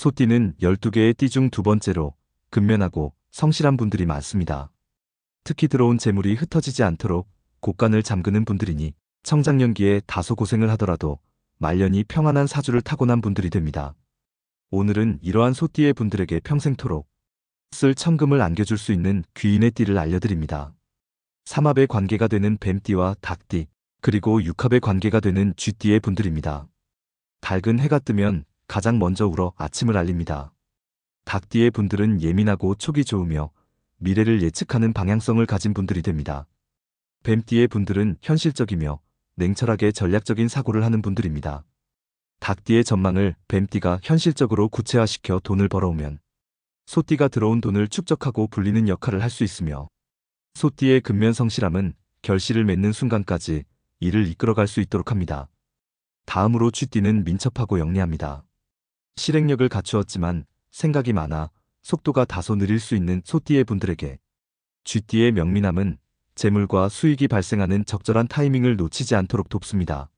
소띠는 12개의 띠 중 두 번째로 근면하고 성실한 분들이 많습니다. 특히 들어온 재물이 흩어지지 않도록 곳간을 잠그는 분들이니 청장년기에 다소 고생을 하더라도 말년이 평안한 사주를 타고난 분들이 됩니다. 오늘은 이러한 소띠의 분들에게 평생토록 쓸 천금을 안겨줄 수 있는 귀인의 띠를 알려드립니다. 삼합의 관계가 되는 뱀띠와 닭띠, 그리고 육합의 관계가 되는 쥐띠의 분들입니다. 밝은 해가 뜨면 가장 먼저 울어 아침을 알립니다. 닭띠의 분들은 예민하고 촉이 좋으며 미래를 예측하는 방향성을 가진 분들이 됩니다. 뱀띠의 분들은 현실적이며 냉철하게 전략적인 사고를 하는 분들입니다. 닭띠의 전망을 뱀띠가 현실적으로 구체화시켜 돈을 벌어오면 소띠가 들어온 돈을 축적하고 불리는 역할을 할 수 있으며 소띠의 근면 성실함은 결실을 맺는 순간까지 일을 이끌어갈 수 있도록 합니다. 다음으로 쥐띠는 민첩하고 영리합니다. 실행력을 갖추었지만 생각이 많아 속도가 다소 느릴 수 있는 소띠의 분들에게 쥐띠의 명민함은 재물과 수익이 발생하는 적절한 타이밍을 놓치지 않도록 돕습니다.